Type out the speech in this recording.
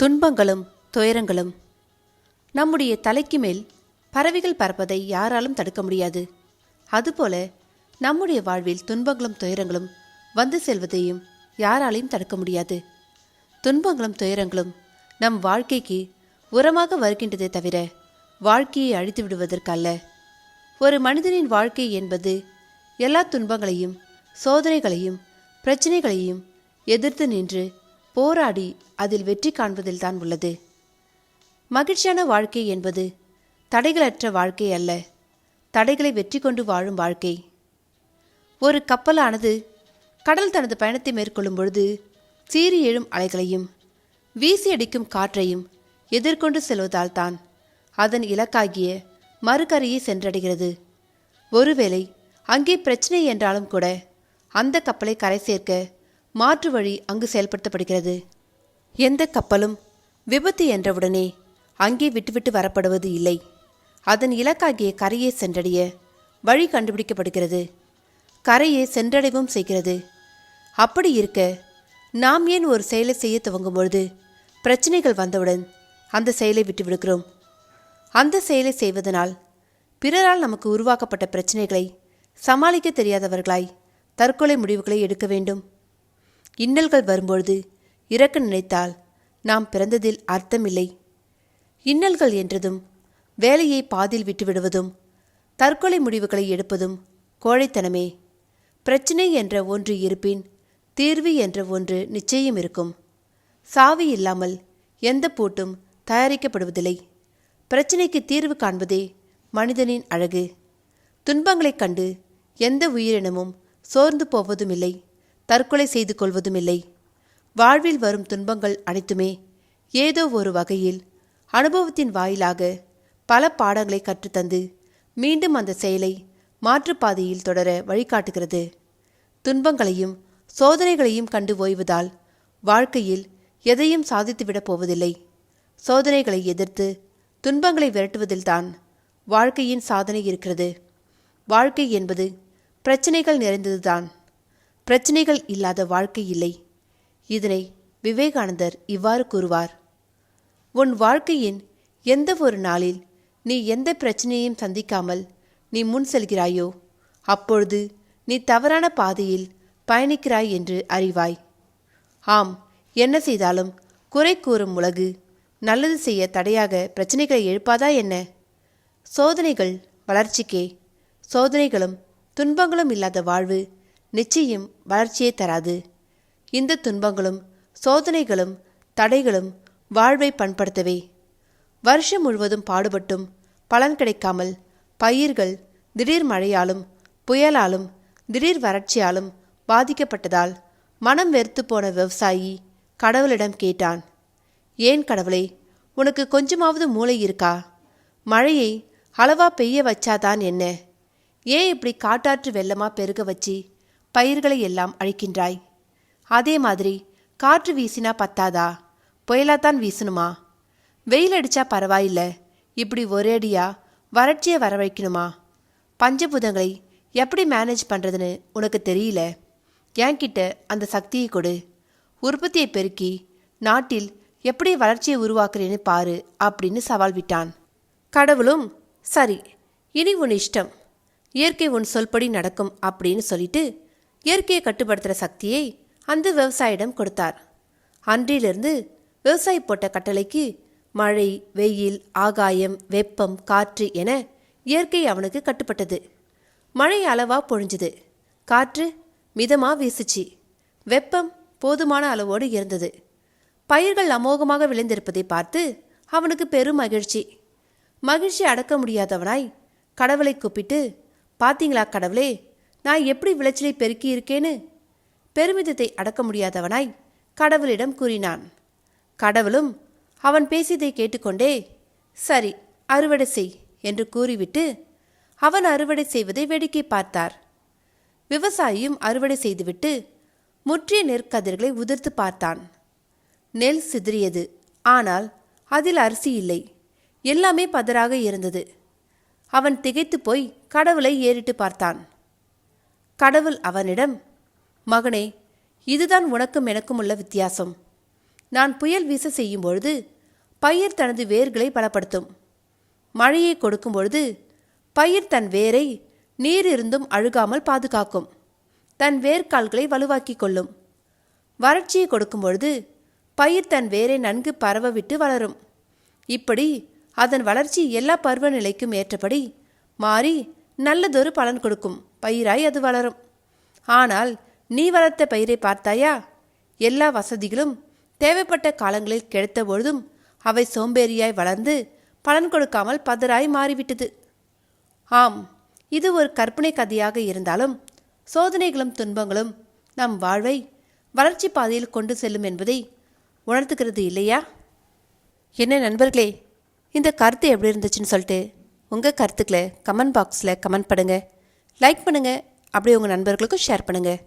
துன்பங்களும் துயரங்களும் நம்முடைய தலைக்கு மேல் பறவைகள் பறப்பதை யாராலும் தடுக்க முடியாது. அதுபோல நம்முடைய வாழ்வில் துன்பங்களும் துயரங்களும் வந்து செல்வதையும் யாராலையும் தடுக்க முடியாது. துன்பங்களும் துயரங்களும் நம் வாழ்க்கைக்கு உரமாக வருகின்றதே தவிர வாழ்க்கையை அழித்து விடுவதற்கல்ல. ஒரு மனிதனின் வாழ்க்கை என்பது எல்லா துன்பங்களையும் சோதனைகளையும் பிரச்சனைகளையும் எதிர்த்து நின்று போராடி அதில் வெற்றி காண்பதில்தான் உள்ளது. மகிழ்ச்சியான வாழ்க்கை என்பது தடைகளற்ற வாழ்க்கை அல்ல. தடைகளை வெற்றி கொண்டு வாழும் வாழ்க்கை. ஒரு கப்பலானது கடல் தனது பயணத்தை மேற்கொள்ளும் பொழுது சீறி எழும் அலைகளையும் வீசி அடிக்கும் காற்றையும் எதிர்கொண்டு செல்வதால் தான் அதன் இலக்காகிய மறுகரையை சென்றடைகிறது. ஒருவேளை அங்கே பிரச்சனை என்றாலும் கூட அந்த கப்பலை கரை சேர்க்க மாற்று வழி அங்கு செயல்படுத்தப்படுகிறது. எந்த கப்பலும் விபத்து என்றவுடனே அங்கே விட்டுவிட்டு வரப்படுவது இல்லை. அதன் இலக்காகிய கரையை சென்றடைய வழி கண்டுபிடிக்கப்படுகிறது. கரையை சென்றடைவும் செய்கிறது. அப்படி இருக்க நாம் ஏன் ஒரு செயலை செய்ய துவங்கும் பொழுது பிரச்சனைகள் வந்தவுடன் அந்த செயலை விட்டு விடுகிறோம் அந்த செயலை செய்வதனால் பிறரால் நமக்கு உருவாக்கப்பட்ட பிரச்சனைகளை சமாளிக்க தெரியாதவர்களாய் தற்கொலை முடிவுகளை எடுக்க வேண்டும். இன்னல்கள் வரும்பொழுது இறக்க நினைத்தால் நாம் பிறந்ததில் அர்த்தமில்லை. இன்னல்கள் என்றதும் வேலையை பாதில் விட்டுவிடுவதும் தற்கொலை முடிவுகளை எடுப்பதும் கோழைத்தனமே. பிரச்சினை என்ற ஒன்று இருப்பின் தீர்வு என்ற ஒன்று நிச்சயம் இருக்கும். சாவி இல்லாமல் எந்த பூட்டும் தயாரிக்கப்படுவதில்லை. பிரச்சினைக்கு தீர்வு காண்பதே மனிதனின் அழகு. துன்பங்களைக் கண்டு எந்த உயிரினமும் சோர்ந்து போவதுமில்லை. தற்கொலை செய்து கொள்வதுமில்லை. வாழ்வில் வரும் துன்பங்கள் அனைத்துமே ஏதோ ஒரு வகையில் அனுபவத்தின் வாயிலாக பல பாடங்களை கற்றுத்தந்து மீண்டும் அந்த செயலை மாற்றுப்பாதையில் தொடர வழிகாட்டுகிறது. துன்பங்களையும் சோதனைகளையும் கண்டு ஓய்வதால் வாழ்க்கையில் எதையும் சாதித்துவிடப் போவதில்லை. சோதனைகளை எதிர்த்து துன்பங்களை விரட்டுவதில்தான் வாழ்க்கையின் சாதனை இருக்கிறது. வாழ்க்கை என்பது பிரச்சனைகள் நிறைந்ததுதான். பிரச்சனைகள் இல்லாத வாழ்க்கை இல்லை. இதனை விவேகானந்தர் இவ்வாறு கூறுவார். உன் வாழ்க்கையின் எந்த ஒரு நாளில் நீ எந்த பிரச்சனையையும் சந்திக்காமல் நீ முன் செல்கிறாயோ அப்பொழுது நீ தவறான பாதையில் பயணிக்கிறாய் என்று அறிவாய். ஆம் என்ன செய்தாலும் குறை கூறும் உலகு நல்லது செய்ய தடையாக பிரச்சனைகளை எழுப்பாதா என்ன? சோதனைகள் வளர்ச்சிக்கே சோதனைகளும் துன்பங்களும் இல்லாத வாழ்வு நிச்சயம் வளர்ச்சியை தராது. இந்த துன்பங்களும் சோதனைகளும் தடைகளும் வாழ்வை பண்படுத்தவே. வருஷம் முழுவதும் பாடுபட்டும் பலன் கிடைக்காமல் பயிர்கள் திடீர் மழையாலும் புயலாலும் திடீர் வறட்சியாலும் பாதிக்கப்பட்டதால் மனம் வெறுத்து போன விவசாயி கடவுளிடம் கேட்டான். ஏன் கடவுளே உனக்கு கொஞ்சமாவது மூளை இருக்கா? மழையை அளவா பெய்ய வச்சாதான் என்ன? ஏன் இப்படி காட்டாற்று வெள்ளமா பெருக வச்சு பயிர்களை எல்லாம் அழிக்கின்றாய். அதே மாதிரி காற்று வீசினா பத்தாதா? புயலாத்தான் வீசணுமா? வெயில் அடிச்சா பரவாயில்ல. இப்படி ஒரேடியா வறட்சியை வரவழைக்கணுமா பஞ்சபூதங்களை எப்படி மேனேஜ் பண்ணுறதுன்னு உனக்கு தெரியல? என்கிட்ட அந்த சக்தியை கொடு. உற்பத்தியை பெருக்கி நாட்டில் எப்படி வளர்ச்சியை உருவாக்குறேன்னு பாரு அப்படின்னு சவால் விட்டான். கடவுளும் சரி இனி உன் இஷ்டம் இயற்கை உன் சொல்படி நடக்கும் அப்படின்னு சொல்லிட்டு இயற்கையை கட்டுப்படுத்துகிற சக்தியை அந்த விவசாயிடம் கொடுத்தார். அன்றிலிருந்து விவசாயி போட்ட கட்டளைக்கு மழை வெயில் ஆகாயம் வெப்பம் காற்று என இயற்கை அவனுக்கு கட்டுப்பட்டது. மழை அளவாக பொழிஞ்சுது. காற்று மிதமாக வீசுச்சு. வெப்பம் போதுமான அளவோடு இருந்தது. பயிர்கள் அமோகமாக விளைந்திருப்பதை பார்த்து அவனுக்கு பெரும் மகிழ்ச்சி. மகிழ்ச்சி அடக்க முடியாதவனாய் கடவுளை கூப்பிட்டு பாத்தீங்களா கடவுளே நான் எப்படி விளைச்சலை பெருக்கி இருக்கேன்னு? பெருமிதத்தை அடக்க முடியாதவனாய் கடவுளிடம் கூறினான். கடவுளும் அவன் பேசியதை கேட்டுக்கொண்டே சரி அறுவடை செய் என்று கூறிவிட்டு அவன் அறுவடை செய்வதை வேடிக்கை பார்த்தார். விவசாயியும் அறுவடை செய்துவிட்டு முற்றிய நெற்கதிர்களை உதிர்த்து பார்த்தான். நெல் சிதறியது ஆனால் அதில் அரிசி இல்லை. எல்லாமே பதறாக இருந்தது. அவன் திகைத்து போய் கடவுளை ஏறிட்டு பார்த்தான். கடவுள் அவனிடம் மகனே இதுதான் உனக்கும் எனக்கும் உள்ள வித்தியாசம். நான் புயல் வீச செய்யும் பொழுது பயிர் தனது வேர்களை பலப்படுத்தும். மழையை கொடுக்கும் பொழுது பயிர் தன் வேரை நீர் இருந்தும் அழுகாமல் பாதுகாக்கும். தன் வேர்க்கால்களை வலுவாக்கிக் கொள்ளும். வறட்சியை கொடுக்கும் பொழுது பயிர் தன் வேரை நன்கு பரவ விட்டு வளரும். இப்படி அதன் வளர்ச்சி எல்லா பருவநிலைக்கும் ஏற்றபடி மாறி நல்லதொரு பலன் கொடுக்கும். பயிராய் அது வளரும். ஆனால் நீ வளர்த்த பயிரை பார்த்தாயா? எல்லா வசதிகளும் தேவைப்பட்ட காலங்களில் கிடைத்த பொழுதும் அவை சோம்பேறியாய் வளர்ந்து பலன் கொடுக்காமல் பதராய் மாறிவிட்டது. ஆம் இது ஒரு கற்பனை கதையாக இருந்தாலும் சோதனைகளும் துன்பங்களும் நம் வாழ்வை வளர்ச்சி பாதையில் கொண்டு செல்லும் என்பதை உணர்த்துகிறது இல்லையா? என்ன நண்பர்களே இந்த கருத்து எப்படி இருந்துச்சுன்னு சொல்லிட்டு உங்கள் கருத்துக்களை கமெண்ட் பாக்ஸில் கமெண்ட் பண்ணுங்கள் லைக் பண்ணுங்கள் அப்படியே உங்கள் நண்பர்களுக்கும் ஷேர் பண்ணுங்கள்